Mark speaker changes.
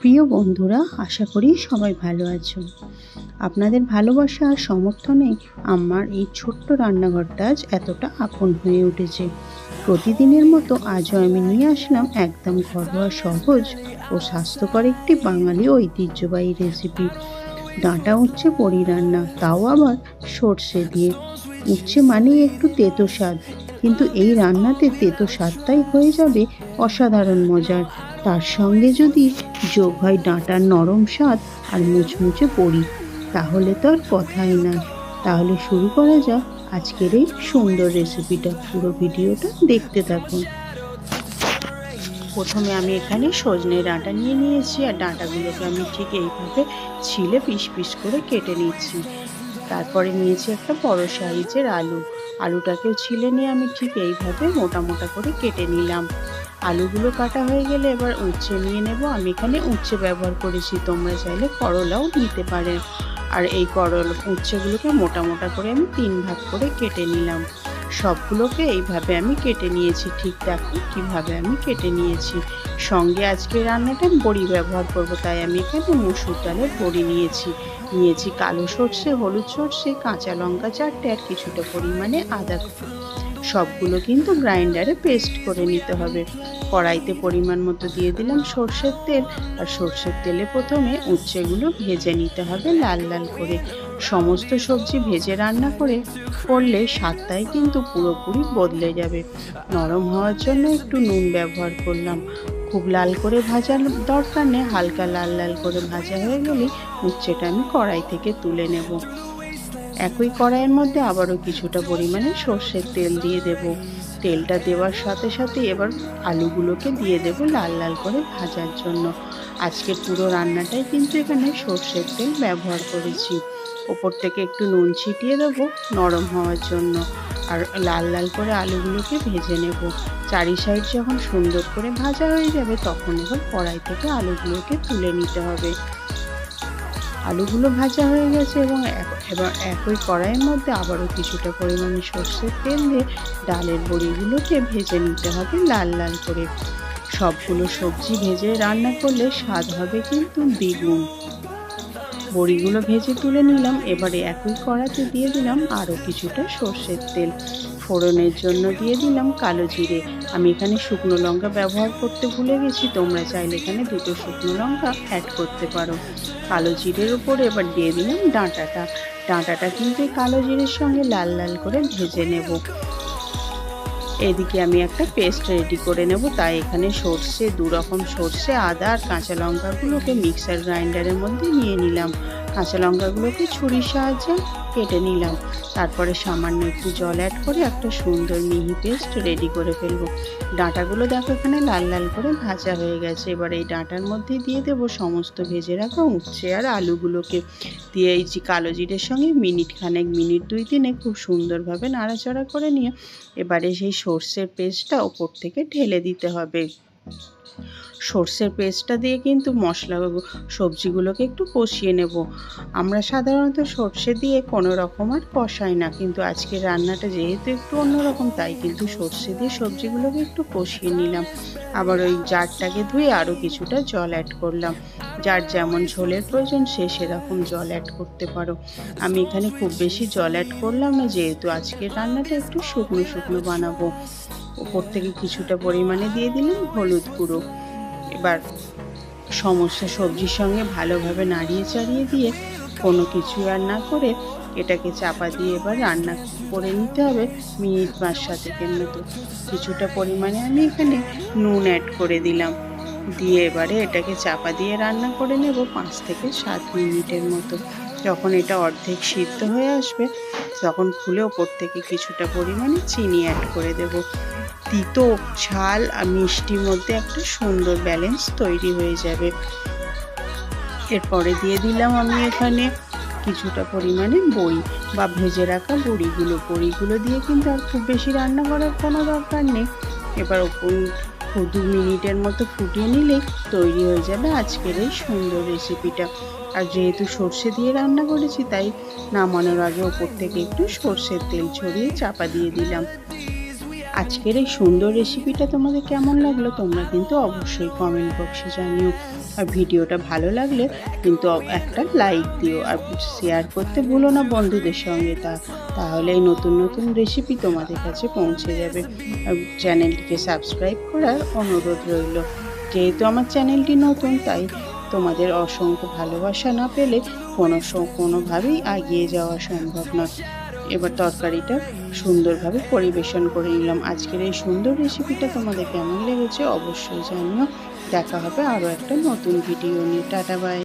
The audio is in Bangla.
Speaker 1: প্রিয় বন্ধুরা, আশা করি সবাই ভালো আছো। আপনাদের ভালোবাসা আর সমর্থনে আমার এই ছোট্ট রান্নাঘরটা আজ এতটা আপন হয়ে উঠেছে। প্রতিদিনের মতো আজও আমি নিয়ে আসলাম একদম ঘরোয়া, সহজ ও স্বাস্থ্যকর একটি বাঙালি ঐতিহ্যবাহী রেসিপি ডাঁটা উচ্ছে বড়ি রান্না, তাও আবার সর্ষে দিয়ে। উচ্ছে মানেই একটু তেতো স্বাদ, কিন্তু এই রান্নাতে তেতো স্বাদটাই হয়ে যাবে অসাধারণ মজার। তার সঙ্গে যদি যোগ হয় ডাঁটার নরম স্বাদ আর মুচমুচে পড়ি তাহলে তো আর কথাই না তাহলে শুরু করা যাক আজকের এই সুন্দর রেসিপিটা পুরো ভিডিওটা দেখতে থাকুন। প্রথমে আমি এখানে সজনে ডাঁটা নিয়ে নিয়েছি, আর ডাঁটাগুলোকে আমি ঠিক এইভাবে ছিলে পিস পিস করে কেটে নিচ্ছি। তারপরে নিয়েছি একটা বড় সাইজের আলু। আলুটাকেও ছিলে নিয়ে আমি ঠিক এইভাবে মোটা মোটা করে কেটে নিলাম। আলুগুলো কাটা হয়ে গেলে এবার উচ্ছে নিয়ে নেব। আমি এখানে উচ্ছে ব্যবহার করেছি। তোমরা চাইলে করলাও নিতে পারে। আর এই করল উচ্ছেগুলোকে মোটা মোটা করে আমি তিন ভাগ করে কেটে নিলাম। সবগুলোকে এইভাবে আমি কেটে নিয়েছি। ঠিক দেখো কীভাবে আমি কেটে নিয়েছি। সঙ্গে আজকে রান্নাটা বড়ি ব্যবহার করব। তাই আমি এখানে মুসুর ডালের বড়ি নিয়েছি। নিয়েছি কালো সর্ষে, হলুদ সর্ষে, কাঁচা লঙ্কা চারটে আর কিছুটা পরিমাণে আদা সবগুলো কিন্তু গ্রাইন্ডারে পেস্ট করে নিতে হবে। কড়াইতে পরিমাণ মতো দিয়ে দিলাম সর্ষের তেল। আর সর্ষের তেলে প্রথমে উচ্ছেগুলো ভেজে নিতে হবে লাল লাল করে। সমস্ত সবজি ভেজে রান্না করে করলে স্বাদটাই কিন্তু পুরোপুরি বদলে যাবে। নরম হওয়ার জন্য একটু নুন ব্যবহার করলাম। খুব লাল করে ভাজার দরকার নেই, হালকা লাল লাল করে ভাজা হয়ে গেলেই উচ্ছেটা আমি কড়াই থেকে তুলে নেব। একই কড়াইয়ের মধ্যে আবারও কিছুটা পরিমাণে সর্ষের তেল দিয়ে দেব। তেলটা দেওয়ার সাথে সাথে এবার আলুগুলোকে দিয়ে দেব লাল লাল করে ভাজার জন্য। আজকে পুরো রান্নাটাই কিন্তু এখানে সর্ষের তেল ব্যবহার করেছি। ওপর থেকে একটু নুন ছিটিয়ে দেবো নরম হওয়ার জন্য আর লাল লাল করে আলুগুলোকে ভেজে নেব। চারি সাইড যখন সুন্দর করে ভাজা হয়ে যাবে তখন এবার কড়াই থেকে আলুগুলোকে তুলে নিতে হবে। আলুগুলো ভাজা হয়ে গেছে এবং এবার একই কড়াইয়ের মধ্যে আবারও কিছুটা পরিমাণে সর্ষের তেল দিয়ে ডালের বড়িগুলোকে ভেজে নিতে হবে লাল লাল করে। সবগুলো সবজি ভেজে রান্না করলে স্বাদ হবে কিন্তু দ্বিগুণ। বড়িগুলো ভেজে তুলে নিলাম, এবারে একই কড়াতে দিয়ে দিলাম আরও কিছুটা সর্ষের তেল। ফোড়নের জন্য দিয়ে দিলাম কালো জিরে। আমি এখানে শুকনো লঙ্কা ব্যবহার করতে ভুলে গেছি, তোমরা চাইলে এখানে দুটো শুকনো লঙ্কা অ্যাড করতে পারো। কালো জিরের উপরে এবার দিয়ে দিলাম ডাঁটাটা। ডাঁটাটা কিন্তু কালো জিরের সঙ্গে লাল লাল করে ভেজে নেব। এদিকে আমি একটা পেস্ট রেডি করে নেব, তাই এখানে সর্ষে দু রকম সর্ষে, আদা আর কাঁচা লঙ্কাগুলোকে মিক্সার গ্রাইন্ডারের মধ্যে নিয়ে নিলাম। কাঁচা লঙ্কাগুলোকে ছুরির সাহায্যে কেটে নিলাম। তারপরে সামান্য একটু জল অ্যাড করে একটা সুন্দর মিহি পেস্ট রেডি করে ফেলব। ডাঁটাগুলো দেখো এখানে লাল লাল করে ভাজা হয়ে গেছে। এবার এই ডাঁটার মধ্যে দিয়ে দেবো সমস্ত ভেজে রাখা উচ্ছে আর আলুগুলোকে। দিয়ে এই যে কালো জিরের সঙ্গে মিনিট খানেক, মিনিট দুই তিনে খুব সুন্দরভাবে নাড়াচাড়া করে নিয়ে এবারে সেই সর্ষের পেস্টটা ওপর থেকে ঢেলে দিতে হবে। সর্ষের পেস্টটা দিয়ে কিন্তু মশলা সবজিগুলোকে একটু কষিয়ে নেব। আমরা সাধারণত সর্ষে দিয়ে কোনো রকম আর কষাই না, কিন্তু আজকের রান্নাটা যেহেতু একটু অন্যরকম, তাই কিন্তু সর্ষে দিয়ে সবজিগুলোকে একটু কষিয়ে নিলাম। আবার ওই জারটাকে ধুয়ে আরও কিছুটা জল অ্যাড করলাম। যার যেমন ঝোলের প্রয়োজন, সে সেরকম জল অ্যাড করতে পারো। আমি এখানে খুব বেশি জল অ্যাড করলাম না, যেহেতু আজকের রান্নাটা একটু শুকনো শুকনো বানাবো। ওপর থেকে কিছুটা পরিমাণে দিয়ে দিলাম হলুদ গুঁড়ো। এবার সমস্ত সবজির সঙ্গে ভালোভাবে নাড়িয়ে চাড়িয়ে দিয়ে কোনো কিছু আর না করে এটাকে চাপা দিয়ে এবার রান্না করে নিতে হবে মিনিট পাঁচ সাতেকের মতো কিছুটা পরিমাণে আমি এখানে নুন অ্যাড করে দিলাম। দিয়ে এবারে এটাকে চাপা দিয়ে রান্না করে নেব পাঁচ থেকে সাত মিনিটের মতো। যখন এটা অর্ধেক সিদ্ধ হয়ে আসবে, তখন খুলে ওপর থেকে কিছুটা পরিমাণে চিনি অ্যাড করে দেব। তিতো, ঝাল আর মিষ্টির মধ্যে একটা সুন্দর ব্যালেন্স তৈরি হয়ে যাবে। এরপরে দিয়ে দিলাম আমি এখানে কিছুটা পরিমাণে বড়ি বা ভেজে রাখা বড়িগুলো। বড়িগুলো দিয়ে কিন্তু আর খুব বেশি রান্না করার কোনো দরকার নেই। এবার ওপর দু মিনিটের মতো ফুটিয়ে নিলেই তৈরি হয়ে যাবে আজকের এই সুন্দর রেসিপিটা আর যেহেতু সর্ষে দিয়ে রান্না করেছি, তাই নামানোর আগে ওপর থেকে একটু সর্ষের তেল ছড়িয়ে চাপা দিয়ে দিলাম। আজকের এই সুন্দর রেসিপিটা তোমাদের কেমন লাগল তোমরা কিন্তু অবশ্যই কমেন্ট বক্সে জানিও। আর ভিডিওটা ভালো লাগলে কিন্তু একটা লাইক দিও আর শেয়ার করতে ভুলো না বন্ধুদের সঙ্গে তা, তাহলে এই নতুন নতুন রেসিপি তোমাদের কাছে পৌঁছে যাবে। আর চ্যানেলটিকে সাবস্ক্রাইব করার অনুরোধ রইল। যেহেতু আমার চ্যানেলটি নতুন, তাই তোমাদের অসংখ্য ভালোবাসা না পেলে কোনো কোনোভাবেই এগিয়ে যাওয়া সম্ভব নয়। এবার তরকারিটা সুন্দরভাবে পরিবেশন করে নিলাম। আজকের এই সুন্দর রেসিপিটা তোমাদের কেমন লেগেছে অবশ্যই জানিও। দেখা হবে আরও একটা নতুন ভিডিও নিয়ে। Tata bye